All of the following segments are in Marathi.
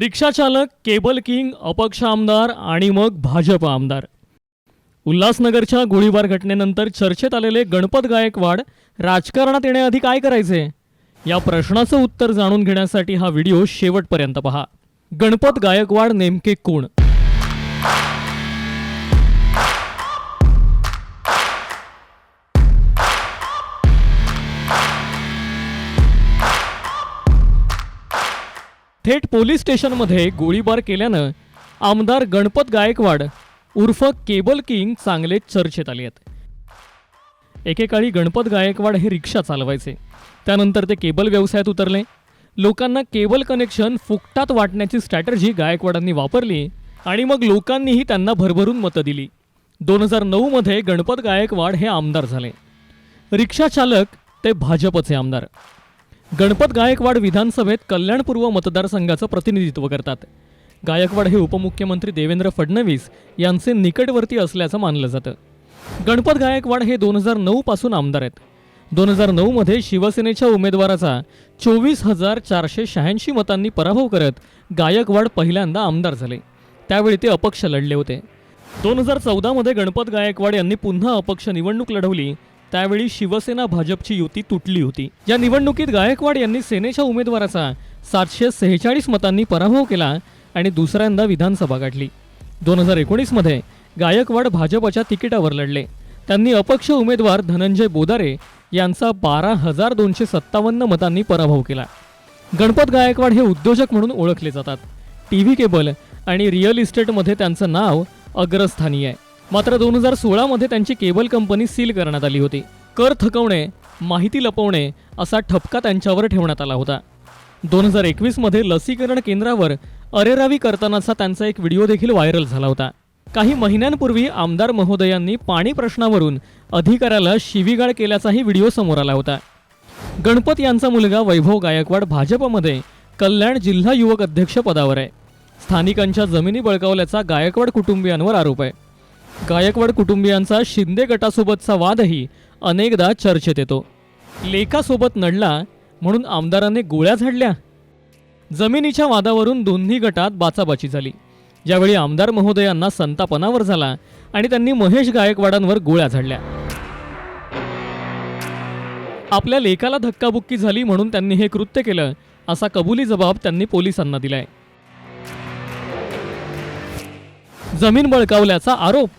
रिक्षाचालक केबल किंग अपक्ष आमदार आणि मग भाजप आमदार. उल्हासनगरच्या गोळीबार घटनेनंतर चर्चेत आलेले गणपत गायकवाड राजकारणात येण्याआधी काय करायचे? या प्रश्नाचं उत्तर जाणून घेण्यासाठी हा व्हिडिओ शेवटपर्यंत पहा. गणपत गायकवाड नेमके कोण? थेट पोलीस स्टेशनमध्ये गोळीबार केल्यानं आमदार गणपत गायकवाड उर्फ केबल किंग चांगले चर्चेत आले आहेत. एकेकाळी गणपत गायकवाड हे रिक्षा चालवायचे. त्यानंतर ते केबल व्यवसायात उतरले. लोकांना केबल कनेक्शन फुकटात वाटण्याची स्ट्रॅटर्जी गायकवाडांनी वापरली आणि मग लोकांनीही त्यांना भरभरून मतं दिली. दोन हजार नऊमध्ये गणपत गायकवाड हे आमदार झाले. रिक्षा चालक ते भाजपचे आमदार. गणपत गायकवाड विधानसभेत कल्याणपूर्व मतदारसंघाचं प्रतिनिधित्व करतात. गायकवाड हे उपमुख्यमंत्री देवेंद्र फडणवीस यांचे निकटवर्ती असल्याचं मानलं जातं. गणपत गायकवाड हे दोन हजार नऊ पासून आमदार आहेत. दोन हजार नऊमध्ये शिवसेनेच्या उमेदवाराचा चोवीस हजार चारशे शहाऐंशी मतांनी पराभव करत गायकवाड पहिल्यांदा आमदार झाले. त्यावेळी ते अपक्ष लढले होते. दोन हजार चौदामध्ये गणपत गायकवाड यांनी पुन्हा अपक्ष निवडणूक लढवली. त्यावेळी शिवसेना भाजपची युती तुटली होती. या निवडणुकीत गायकवाड यांनी सेनेच्या उमेदवाराचा सातशे सेहेचाळीस मतांनी पराभव केला आणि दुसऱ्यांदा विधानसभा गाठली. दोन हजार एकोणीसमध्ये गायकवाड भाजपच्या तिकिटावर लढले. त्यांनी अपक्ष उमेदवार धनंजय बोदारे यांचा बारा हजार दोनशे सत्तावन्न मतांनी पराभव केला. गणपत गायकवाड हे उद्योजक म्हणून ओळखले जातात. टी व्ही केबल आणि रिअल इस्टेटमध्ये त्यांचं नाव अग्रस्थानी आहे. मात्र दोन हजार सोळामध्ये त्यांची केबल कंपनी सील करण्यात आली होती. कर थकवणे माहिती लपवणे असा ठपका त्यांच्यावर ठेवण्यात आला होता. दोन हजार एकवीसमध्ये लसीकरण केंद्रावर अरेरावी करतानाचा त्यांचा एक व्हिडिओ देखील व्हायरल झाला होता. काही महिन्यांपूर्वी आमदार महोदयांनी पाणी प्रश्नावरून अधिकाऱ्याला शिवीगाळ केल्याचाही व्हिडिओ समोर आला होता. गणपत यांचा मुलगा वैभव गायकवाड भाजपमध्ये कल्याण जिल्हा युवक अध्यक्ष पदावर आहे. स्थानिकांच्या जमिनी बळकावल्याचा गायकवाड कुटुंबियांवर आरोप आहे. गायकवाड कुटुंबियांचा शिंदे गटासोबतचा वादही अनेकदा चर्चेत येतो. लेखासोबत नडला म्हणून आमदारांनी गोळ्या झाडल्या. जमिनीच्या वादावरून दोन्ही गटात बाचाबाची झाली. यावेळी आमदार महोदयांना संतापनावर झाला आणि त्यांनी महेश गायकवाडांवर गोळ्या झाडल्या. आपल्या लेखाला धक्काबुक्की झाली म्हणून त्यांनी हे कृत्य केलं असा कबुली जबाब त्यांनी पोलिसांना दिलाय. जमीन बळकावल्याचा आरोप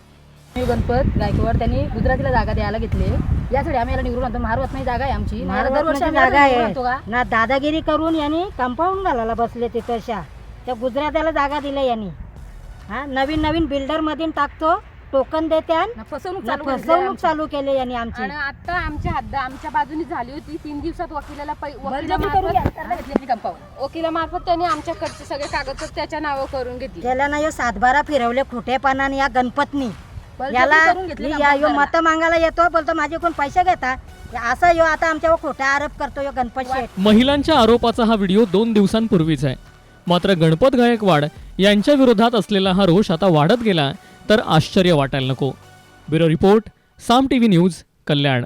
गणपत गायकवाड त्यांनी गुजरातीला जागा द्यायला घेतली. यासाठी आम्ही याला निवडून आणतो. नाही जागा आहे आमची. महाराज दरवर्षी आम्ही जागा आहे. ना दादागिरी करून यांनी कंपाऊंड घालायला बसले ते तशा. त्या गुजरात्याला जागा दिल्या यांनी. हा नवीन नवीन बिल्डर मधून टाकतो. टोकन देत्यान ना फसवणूक चालू केली यांनी आमची. आता आमच्या हद्द आमच्या बाजूनी झाली होती. तीन दिवसात वकिलाला कंपाऊंड. वकिलामार्फत त्यांनी आमच्याकडचे सगळे कागदपत्र त्याच्या नावावर करून घेतले. त्याला ना यो सातबारा फिरवले खोटेपणाने या गणपतनी. याला मी या- कंपाऊंड यो करायला. मत मागायला येतो बोलतो माझेकडून पैसे घेता? असा यो आता आमच्यावर खोटा आरोप करतो यो गणपत शेठ. महिलांच्या आरोपाचा हा व्हिडिओ दोन दिवसांपूर्वीच आहे. मात्र गणपत गायकवाड यांच्या विरोधात असलेला हा रोष आता वाढत गेला तर आश्चर्य वाटायला नको. Bureau report Saam TV news Kalyan.